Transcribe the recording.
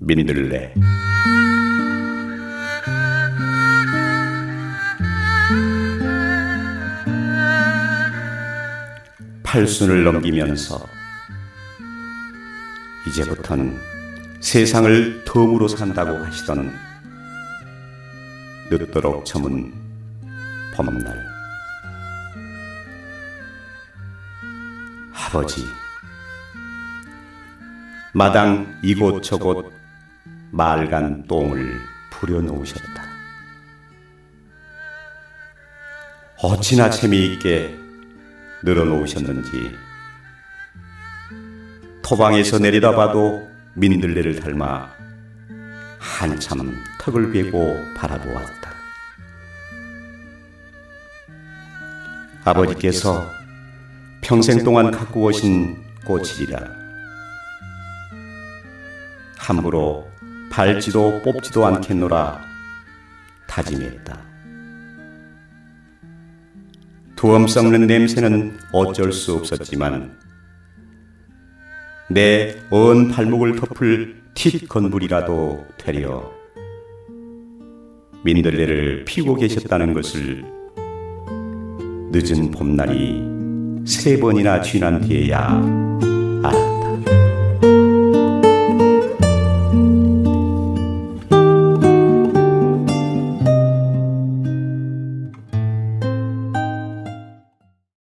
민들레 팔순을 넘기면서 이제부턴 세상을 덤으로 산다고 하시던 늦도록 저문 봄날. 아버지 마당 이곳저곳 말간 똥을 부려놓으셨다. 어찌나 재미있게 늘어놓으셨는지 토방에서 내려다봐도 민들레를 닮아 한참 턱을 베고 바라보았다. 아버지께서 평생 동안 갖고 오신 꽃이리라. 함부로 밟지도 뽑지도 않겠노라 다짐했다. 두엄 썩는 냄새는 어쩔 수 없었지만 내 언 발목을 덮을 tit 건물이라도 되려 민들레를 피고 계셨다는 것을 늦은 봄날이 세 번이나 지난 뒤에야 알았다.